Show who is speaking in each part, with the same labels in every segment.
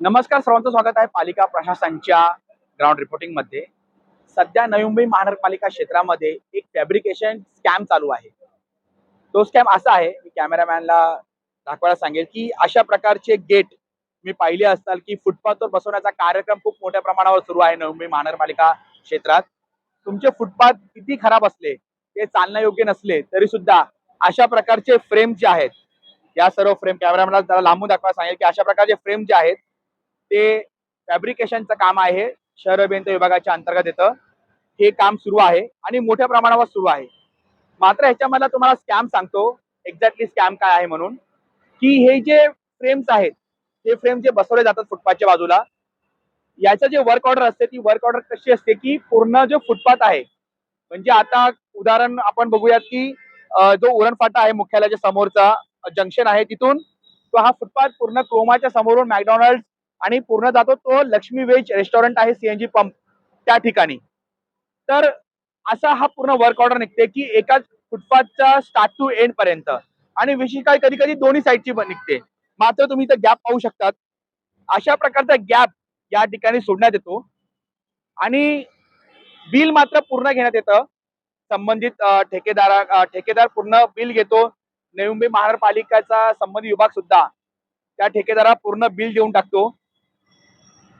Speaker 1: नमस्कार सर्वांचं स्वागत आहे पालिका प्रशासनच्या ग्राउंड रिपोर्टिंगमध्ये. सध्या नवी मुंबई महानगरपालिका क्षेत्रामध्ये एक फॅब्रिकेशन स्कॅम चालू आहे. तो स्कॅम असा आहे मी कॅमेरामॅनला दाखवायला सांगेल की अशा प्रकारचे गेट मी पाहिले असताल की फुटपाथवर बसवण्याचा कार्यक्रम खूप मोठ्या प्रमाणावर सुरू आहे नवी मुंबई महानगरपालिका क्षेत्रात. तुमचे फुटपाथ किती खराब असले ते चालणं योग्य नसले तरी सुद्धा अशा प्रकारचे फ्रेम जे आहेत या सर्व फ्रेम कॅमेरामॅनला जरा लांबून दाखवायला सांगेल की अशा प्रकारचे फ्रेम जे आहेत ते फॅब्रिकेशनचं काम आहे. शहर अभियंता विभागाच्या अंतर्गत येतं. हे काम सुरू आहे आणि मोठ्या प्रमाणावर सुरू आहे. मात्र ह्याच्यामधला तुम्हाला स्कॅम सांगतो. एक्झॅक्टली स्कॅम काय आहे म्हणून. की हे जे फ्रेम्स आहेत ते फ्रेम जे बसवले जातात फुटपाथच्या बाजूला याचं जे वर्क ऑर्डर असते ती वर्क ऑर्डर कशी असते की पूर्ण जो फुटपाथ आहे म्हणजे आता उदाहरण आपण बघूयात की जो उरणफाटा आहे मुख्यालयाच्या समोरचा जंक्शन आहे तिथून तो हा फुटपाथ पूर्ण क्रोमाच्या समोरून मॅकडॉनल्ड आणि पूर्ण जातो तो लक्ष्मी वेज रेस्टॉरंट आहे सीएनजी पंप त्या ठिकाणी. तर असा हा पूर्ण वर्क ऑर्डर निघते की एकाच फुटपाथचा स्टार्ट टू एंड पर्यंत. आणि विशेष काय कधी कधी दोन्ही साईडची पण निघते. मात्र तुम्ही इथं गॅप पाहू शकतात. अशा प्रकारचा गॅप या ठिकाणी सोडण्यात येतो. आणि बिल मात्र पूर्ण घेण्यात येतं. संबंधित ठेकेदारा ठेकेदार पूर्ण बिल घेतो. नवी मुंबई महानगरपालिकेचा संबंधित विभाग सुद्धा त्या ठेकेदाराला पूर्ण बिल देऊन टाकतो.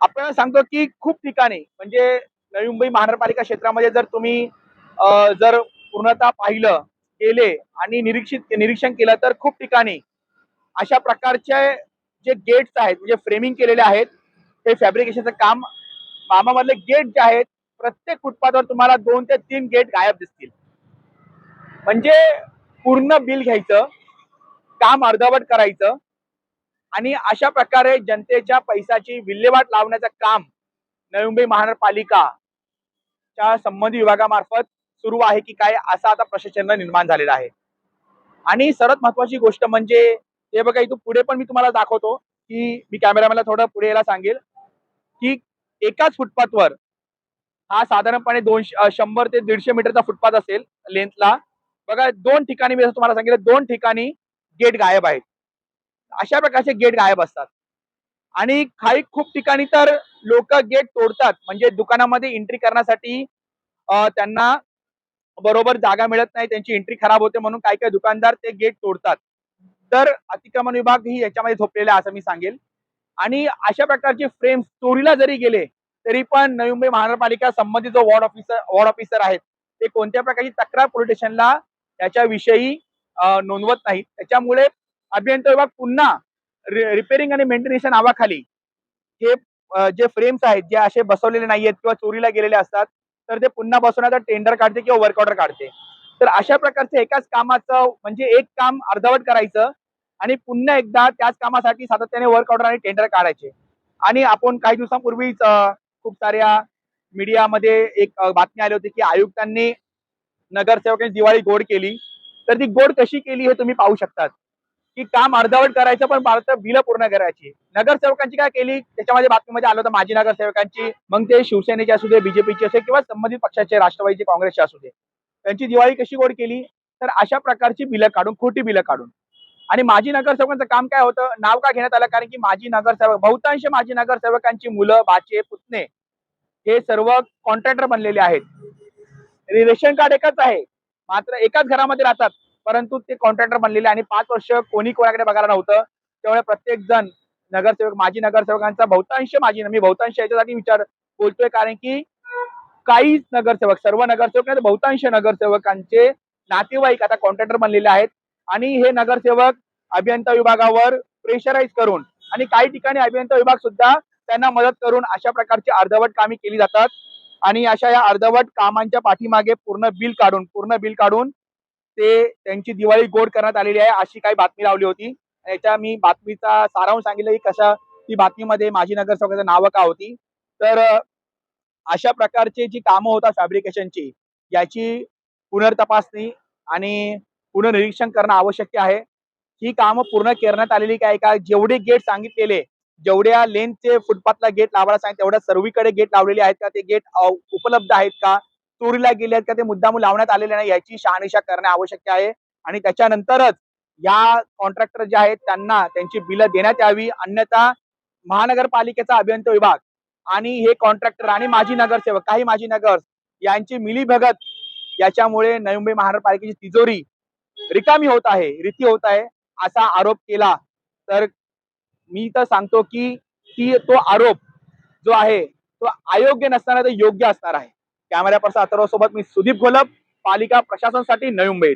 Speaker 1: आपल्याला सांगतो की खूप ठिकाणी म्हणजे नवी मुंबई महानगरपालिका क्षेत्रामध्ये जर तुम्ही जर पूर्णतः पाहिलं केले आणि निरीक्षित निरीक्षण केलं तर खूप ठिकाणी अशा प्रकारचे जे गेट्स आहेत म्हणजे फ्रेमिंग केलेले आहेत ते फॅब्रिकेशनचं काम मामामधले गेट जे आहेत प्रत्येक फुटपाथवर तुम्हाला दोन ते तीन गेट गायब दिसतील. म्हणजे पूर्ण बिल घ्यायचं काम अर्धवट करायचं आणि अशा प्रकारे जनतेच्या पैशाची विल्हेवाट लावण्याचं काम नवी मुंबई महानगरपालिकाच्या संबंधित विभागामार्फत सुरू आहे की काय असा आता प्रशासन निर्माण झालेला आहे. आणि सर्वात महत्वाची गोष्ट म्हणजे हे बघा इथून पुढे पण मी तुम्हाला दाखवतो की मी कॅमेरामॅनला थोडं पुढे यायला सांगेल की एकाच फुटपाथवर हा साधारणपणे दोनशे शंभर ते दीडशे मीटरचा फुटपाथ असेल लेंथला बघा दोन ठिकाणी मी तुम्हाला सांगितलं दोन ठिकाणी गेट गायब आहेत. अशा प्रकारचे गेट गायब असतात. आणि काही खूप ठिकाणी तर लोक गेट तोडतात. म्हणजे दुकानामध्ये एंट्री करण्यासाठी त्यांना बरोबर जागा मिळत नाही त्यांची एंट्री खराब होते म्हणून काही काही दुकानदार ते गेट तोडतात. तर अतिक्रमण विभाग ही याच्यामध्ये झोपलेला आहे असं मी सांगेल. आणि अशा प्रकारचे फ्रेम्स चोरीला जरी गेले तरी पण नवी मुंबई महानगरपालिका संबंधित जो वॉर्ड ऑफिसर वॉर्ड ऑफिसर आहेत ते कोणत्या प्रकारची तक्रार पोलीस स्टेशनला त्याच्याविषयी नोंदवत नाहीत. त्याच्यामुळे अभियंता विभाग पुन्हा रिपेअरिंग आणि मेंटेनेशन नावाखाली हे जे फ्रेम्स आहेत जे असे बसवलेले नाहीयेत किंवा चोरीला गेलेले असतात तर ते पुन्हा बसवण्याचा टेंडर काढते किंवा वर्क ऑर्डर काढते. तर अशा प्रकारचे एकाच कामाचं म्हणजे एक काम अर्धवट करायचं आणि पुन्हा एकदा त्याच कामासाठी सातत्याने वर्क ऑर्डर आणि टेंडर काढायचे. आणि आपण काही दिवसांपूर्वीच खूप साऱ्या मीडियामध्ये एक बातमी आली होती की आयुक्तांनी नगरसेवकांनी दिवाळी गोड केली. तर ती गोड कशी केली हे तुम्ही पाहू शकतात. की काम अर्धवट करायचं पण मात्र बिलं पूर्ण करायची. नगरसेवकांची काय केली? त्याच्यामध्ये बातमीमध्ये आलं होतं माजी नगरसेवकांची. मग ते शिवसेनेचे असू दे बीजेपीचे असू किंवा संबंधित पक्षाचे राष्ट्रवादीचे काँग्रेसचे असू दे. त्यांची दिवाळी कशी गोड केली? तर अशा प्रकारची बिलं काढून खोटी बिलं काढून. आणि माजी नगरसेवकांचं काम काय होतं? नाव का घेण्यात आलं? कारण की माजी नगरसेवक बहुतांश माजी नगरसेवकांची मुलं बाचे पुतणे हे सर्व कॉन्ट्रॅक्टर बनलेले आहेत. रेशन कार्ड एकच आहे. मात्र एकाच घरामध्ये राहतात. परंतु ते कॉन्ट्रॅक्टर बनलेले आणि पाच वर्ष कोणी कोणाकडे बघायला नव्हतं. त्यामुळे प्रत्येक जण नगरसेवक माजी नगरसेवकांचा बहुतांश माजी मी बहुतांश याच्यासाठी विचार बोलतोय कारण की काहीच नगरसेवक सर्व नगरसेवक नाही तर बहुतांश नगरसेवकांचे नातेवाईक आता कॉन्ट्रॅक्टर बनलेले आहेत. आणि हे नगरसेवक अभियंता विभागावर प्रेशराईज करून आणि काही ठिकाणी अभियंता विभाग सुद्धा त्यांना मदत करून अशा प्रकारची अर्धवट कामे केली जातात. आणि अशा या अर्धवट कामांच्या पाठीमागे पूर्ण बिल काढून पूर्ण बिल काढून ते त्यांची दिवाळी गोड करण्यात आलेली आहे अशी काही बातमी लावली होती. याच्या मी बातमीचा सारांश सांगितलं की कशा ती बातमीमध्ये माजी नगरसेवकाचं नावं का होती. तर अशा प्रकारची जी कामं होतात फॅब्रिकेशनची याची पुनर्तपासणी आणि पुनर्निरीक्षण करणं आवश्यक आहे. ही कामं पूर्ण करण्यात आलेली काय का जेवढे गेट सांगितलेले जेवढ्या लेनचे फुटपाथला गेट लावायला सांगितले तेवढ्या सर्वीकडे गेट लावलेले आहेत का ते गेट उपलब्ध आहेत का चोरीला गेले आहेत का ते मुद्दाम लावण्यात आलेले नाही याची शहानिशा करणे आवश्यक आहे. आणि त्याच्यानंतरच या कॉन्ट्रॅक्टर जे आहेत त्यांना त्यांची बिलं देण्यात यावी. अन्यथा महानगरपालिकेचा अभियंता विभाग आणि हे कॉन्ट्रॅक्टर आणि माजी नगरसेवक काही माजी नगर यांची मिलीभगत याच्यामुळे नवी मुंबई महानगरपालिकेची तिजोरी रिकामी होत आहे रीती होत आहे असा आरोप केला. तर मी तर सांगतो की ती तो आरोप जो आहे तो अयोग्य नसताना तर योग्य असणार आहे. कॅमेरा पर्सन अथर्व सोबत मी सुदीप घोलप पालिका प्रशासनसाठी नवी मुंबई